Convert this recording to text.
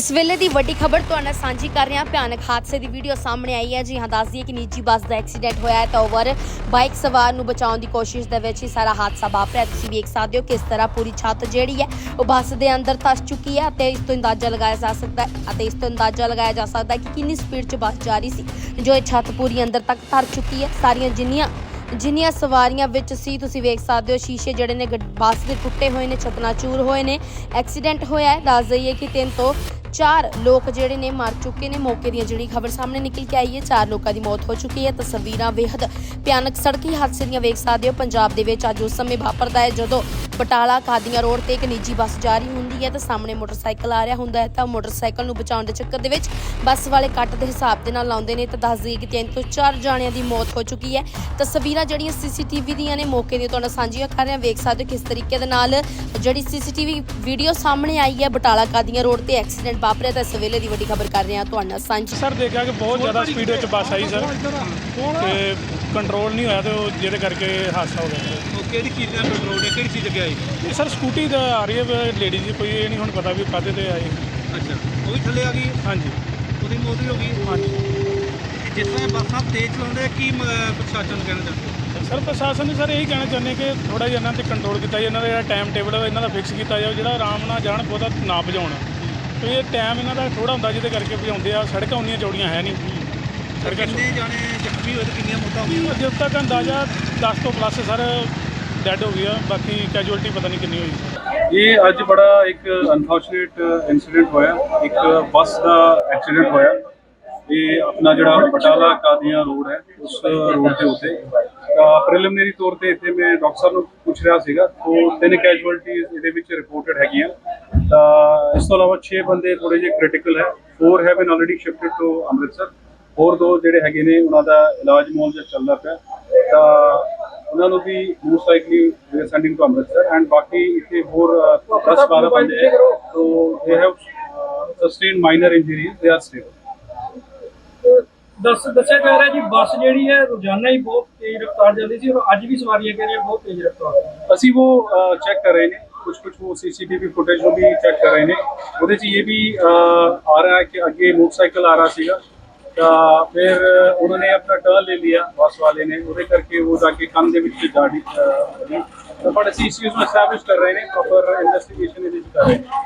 ਇਸ ਵੇਲੇ ਦੀ ਵੱਡੀ ਖਬਰ ਤੁਹਾਡੇ ਸਾਂਝੀ ਕਰ ਰਹੇ ਹਾਂ। ਭਿਆਨਕ ਹਾਦਸੇ ਦੀ ਵੀਡੀਓ ਸਾਹਮਣੇ ਆਈ ਹੈ। ਜੀ ਹਾਂ, ਦੱਸ ਦਈਏ ਕਿ ਨਿੱਜੀ ਬੱਸ ਦਾ ਐਕਸੀਡੈਂਟ ਹੋਇਆ ਹੈ। ਤਾਂ ਓਵਰ ਬਾਈਕ ਸਵਾਰ ਨੂੰ ਬਚਾਉਣ ਦੀ ਕੋਸ਼ਿਸ਼ ਦੇ ਵਿੱਚ ਹੀ ਸਾਰਾ ਹਾਦਸਾ ਵਾਪਰਿਆ। ਤੁਸੀਂ ਵੇਖ ਸਕਦੇ ਹੋ ਕਿਸ ਤਰ੍ਹਾਂ ਪੂਰੀ ਛੱਤ ਜਿਹੜੀ ਹੈ, ਉਹ ਬੱਸ ਦੇ ਅੰਦਰ ਧਸ ਚੁੱਕੀ ਹੈ ਅਤੇ ਇਸ ਤੋਂ ਅੰਦਾਜ਼ਾ ਲਗਾਇਆ ਜਾ ਸਕਦਾ ਹੈ ਅਤੇ ਇਸ ਤੋਂ ਅੰਦਾਜ਼ਾ ਲਗਾਇਆ ਜਾ ਸਕਦਾ ਹੈ ਕਿ ਕਿੰਨੀ ਸਪੀਡ 'ਚ ਬੱਸ ਜਾ ਰਹੀ ਸੀ, ਜੋ ਇਹ ਛੱਤ ਪੂਰੀ ਅੰਦਰ ਤੱਕ ਧਰ ਚੁੱਕੀ ਹੈ। ਸਾਰੀਆਂ ਜਿੰਨੀਆਂ ਜਿੰਨੀਆਂ ਸਵਾਰੀਆਂ ਵਿੱਚ ਸੀ, ਤੁਸੀਂ ਵੇਖ ਸਕਦੇ ਹੋ ਸ਼ੀਸ਼ੇ ਜਿਹੜੇ ਨੇ ਗੱਡ- ਬੱਸ ਦੇ ਟੁੱਟੇ ਹੋਏ ਨੇ ਚੂਰ ਹੋਏ ਨੇ ਐਕਸੀਡੈਂਟ ਹੋਇਆ ਹੈ। ਦੱਸ ਦਈਏ ਕਿ ਤਿੰਨ ਤੋਂ ਚਾਰ ਲੋਕ ਜਿਹੜੇ ਨੇ ਮਰ ਚੁੱਕੇ ਨੇ ਮੌਕੇ ਦੀਆਂ ਜਿਹੜੀ ਖਬਰ ਸਾਹਮਣੇ ਨਿਕਲ ਕੇ ਆਈ ਹੈ। ਚਾਰ ਲੋਕਾਂ ਦੀ ਮੌਤ ਹੋ ਚੁੱਕੀ ਹੈ। ਤਸਵੀਰਾਂ ਬੇहद ਭਿਆਨਕ ਸੜਕੀ ਹਾਦਸੇ ਦੀਆਂ ਵੇਖ ਸਕਦੇ ਹੋ। ਪੰਜਾਬ ਦੇ ਵਿੱਚ ਅੱਜ ਉਸ ਸਮੇਂ ਵਾਪਰਦਾ ਹੈ ਜਦੋਂ ਬਟਾਲਾ ਕਾਦੀਆਂ ਰੋਡ ਤੇ ਇੱਕ ਨਿੱਜੀ ਬੱਸ ਜਾ ਰਹੀ ਹੁੰਦੀ ਹੈ ਤਾਂ ਸਾਹਮਣੇ ਮੋਟਰਸਾਈਕਲ ਆ ਰਿਹਾ ਹੁੰਦਾ ਹੈ ਤਾਂ ਮੋਟਰਸਾਈਕਲ ਨੂੰ ਬਚਾਉਣ ਦੇ ਚੱਕਰ ਦੇ ਵਿੱਚ ਬੱਸ ਵਾਲੇ ਕੱਟ ਦੇ ਹਿਸਾਬ ਦੇ ਨਾਲ ਲਾਉਂਦੇ ਨੇ ਤਾਂ ਦੱਸ ਦਈਏ ਕਿ ਤਿੰਨ ਤੋਂ ਚਾਰ ਜਾਣਿਆਂ ਦੀ ਮੌਤ ਹੋ ਚੁੱਕੀ ਹੈ। ਤਸਵੀਰਾਂ ਜਿਹੜੀਆਂ ਸੀਸੀਟੀਵੀ ਦੀਆਂ ਨੇ ਮੌਕੇ ਦੀਆਂ ਤੁਹਾਡਾ ਸਾਂਝੀਆਂ ਕਰ ਰਹੇ। ਹਾਂ ਵੇਖ ਸਕਦੇ ਹੋ ਕਿਸ ਤਰੀਕੇ ਦੇ ਨਾਲ ਜਿਹੜੀ ਸੀਸੀਟੀਵੀ ਵੀਡੀਓ ਸਾਹਮਣੇ ਆਈ ਹੈ ਬਟਾਲਾ ਕਾਦੀਆਂ ਰੋਡ ਤੇ ਐਕਸੀਡੈਂਟ ਵਾਪਰਿਆ ਤਾਂ ਇਸ ਵੇਲੇ ਦੀ ਵੱਡੀ ਖਬਰ ਕਰ ਰਹੇ ਹਾਂ ਤੁਹਾਡੇ ਨਾਲ ਸਾਂਝੀ। ਸਰ ਦੇਖਿਆ ਕਿ ਬਹੁਤ ਜ਼ਿਆਦਾ ਸਪੀਡ ਵਿੱਚ ਬੱਸ ਆਈ ਸਰ ਤੇ ਕੰਟਰੋਲ ਨਹੀਂ ਹੋਇਆ ਤੇ ਉਹ ਜਿਹਦੇ ਕਰਕੇ ਹਾਦਸਾ ਹੋ ਗਿਆ। ਉਹ ਕਿਹੜੀ ਚੀਜ਼ ਦਾ ਕੰਟਰੋਲ ਹੈ? ਕਿਹੜੀ ਚੀਜ਼ ਅੱਗੇ ਆਈ? ਇਹ ਸਰ ਸਕੂਟੀ ਦਾ ਆ ਰਹੀ ਹੈ ਲੇਡੀ ਦੀ ਕੋਈ ਇਹ ਨਹੀਂ ਹੁਣ ਪਤਾ ਵੀ ਕਾਹਦੇ ਤੇ ਆਈ। ਅੱਛਾ ਉਹ ਵੀ ਥੱਲੇ ਆ ਗਈ? ਹਾਂਜੀ। ਉਹਦੀ ਮੌਤ ਵੀ ਹੋ ਗਈ? ਹਾਂਜੀ। ਜਿਸ ਤਰ੍ਹਾਂ ਬੱਸਾਂ ਤੇਜ਼ ਚਲਾਉਂਦੇ ਆ, ਕੀ ਪ੍ਰਸ਼ਾਸਨ ਕਹਿਣਾ ਚਾਹੁੰਦੇ? ਸਰ ਪ੍ਰਸ਼ਾਸਨ ਨੂੰ ਸਰ ਇਹੀ ਕਹਿਣਾ ਚਾਹੁੰਦੇ ਕਿ ਥੋੜਾ ਜਿਹਾ ਇਹਨਾਂ ਤੇ ਕੰਟਰੋਲ ਕੀਤਾ ਜਾਏ ਇਹਨਾਂ ਦਾ ਜਿਹੜਾ ਟਾਈਮ ਟੇਬਲ ਹੈ ਇਹਨਾਂ ਦਾ ਫਿਕਸ ਕੀਤਾ ਜਾਵੇ ਜਿਹੜਾ ਆਰਾਮ ਨਾਲ ਜਾਣ ਬਹੁਤਾ ਨਾ ਭਜਾਉਣ। ਤੇ ਇਹ ਟਾਈਮ ਇਹਨਾਂ ਦਾ ਥੋੜਾ ਹੁੰਦਾ ਜਿਹਦੇ ਕਰਕੇ ਭਜਾਉਂਦੇ ਆ ਸੜਕਾਂ ਉਨੀਆਂ ਚੌੜੀਆਂ ਹੈ ਨਹੀਂ। ਕਿੰਨੇ ਜਾਣੇ ਜ਼ਖਮੀ ਹੋਏ ਤੇ ਕਿੰਨੀਆਂ ਮੌਤਾਂ ਹੋਈਆਂ? ਜਦ ਤੱਕ ਅੰਦਾਜ਼ਾ 10 ਤੋਂ ਪਲੱਸ ਸਰ ਡੈੱਡ ਹੋ ਗਿਆ ਬਾਕੀ ਕੈਜੂਅਲਟੀ ਪਤਾ ਨਹੀਂ ਕਿੰਨੀ ਹੋਈ ਇਹ ਅੱਜ ਬੜਾ ਇੱਕ ਅਨਫੋਰਚੂਨੇਟ ਇਨਸੀਡੈਂਟ ਹੋਇਆ ਇੱਕ ਬੱਸ ਦਾ ਐਕਸੀਡੈਂਟ ਹੋਇਆ। ਇਹ ਆਪਣਾ ਜਿਹੜਾ ਬਟਾਲਾ ਕਾਦੀਆਂ ਰੋਡ ਹੈ ਉਸ ਰੋਡ ਦੇ ਉੱਤੇ। ਤਾਂ ਪ੍ਰੀਲਿਮਿਨਰੀ ਤੌਰ ਤੇ ਇੱਥੇ ਮੈਂ ਡਾਕਟਰ ਸਾਹਿਬ ਨੂੰ ਪੁੱਛ ਰਿਹਾ ਸੀਗਾ ਤੋਂ ਤਿੰਨ ਕੈਜੂਅਲਟੀਜ਼ ਇਹਦੇ ਵਿੱਚ ਰਿਪੋਰਟਡ ਹੈਗੀਆਂ। ਤਾਂ ਇਸ ਤੋਂ ਇਲਾਵਾ 6 ਬੰਦੇ ਥੋੜੇ ਜਿਹੇ ਕ੍ਰਿਟੀਕਲ ਹੈ। 4 have been already shifted to Amritsar. ਹੋਰ ਦੋ ਜਿਹੜੇ ਹੈਗੇ ਨੇ ਉਹਨਾਂ ਦਾ ਇਲਾਜ ਮੌਲ ਚੱਲਦਾ ਪਿਆ। ਤਾਂ ਉਹਨਾਂ ਨੂੰ ਵੀ most likely we sending to Amritsar and ਬਾਕੀ ਇੱਥੇ ਹੋਰ 10 12 ਬੰਦੇ ਹੈ ਤੋ they have sustain minor injuries they are stable ਦੱਸ ਦੱਸਿਆ ਜਾ ਰਿਹਾ ਜੀ ਬੱਸ ਜਿਹੜੀ ਹੈ ਰੋਜ਼ਾਨਾ ਹੀ ਬਹੁਤ ਤੇਜ਼ ਰਫ਼ਤਾਰ ਜਾਂਦੀ ਸੀ ਔਰ ਅੱਜ ਵੀ ਸਵਾਰੀਆਂ ਕਹਿ ਰਹੀਆਂ ਬਹੁਤ ਤੇਜ਼ ਰਫ਼ਤਾਰ। ਅਸੀਂ ਉਹ ਚੈੱਕ ਕਰ ਰਹੇ ਨੇ। ਕੁਝ ਕੁਝ ਉਹ ਸੀਸੀਟੀਵੀ ਫੁਟੇਜ ਨੂੰ ਵੀ ਚੈੱਕ ਕਰ ਰਹੇ ਨੇ। ਉਹਦੇ 'ਚ ਇਹ ਵੀ ਅਹ, ਆ ਰਿਹਾ ਹੈ ਕਿ ਅੱਗੇ ਮੋਟਰਸਾਈਕਲ ਆ ਰਿਹਾ ਸੀਗਾ। ਤਾਂ ਫਿਰ ਉਹਨਾਂ ਨੇ ਆਪਣਾ ਟਰਨ ਲੈ ਲਿਆ ਬੱਸ ਵਾਲੇ ਨੇ ਉਹਦੇ ਕਰਕੇ ਉਹ ਜਾ ਕੇ ਕੰਮ ਦੇ ਵਿੱਚ ਗਾੜੀ ਅਹ, ਤਾਂ ਪਰ ਅਸੀਂ ਇਸ ਚੀਜ਼ ਨੂੰ ਐਸਟੈਬਲਿਸ਼ ਕਰ ਰਹੇ ਨੇ ਪ੍ਰੋਪਰ ਇਨਵੈਸਟੀਗੇਸ਼ਨ ਇਹਦੇ ਵਿੱਚ ਕਰ ਰਹੇ ਨੇ।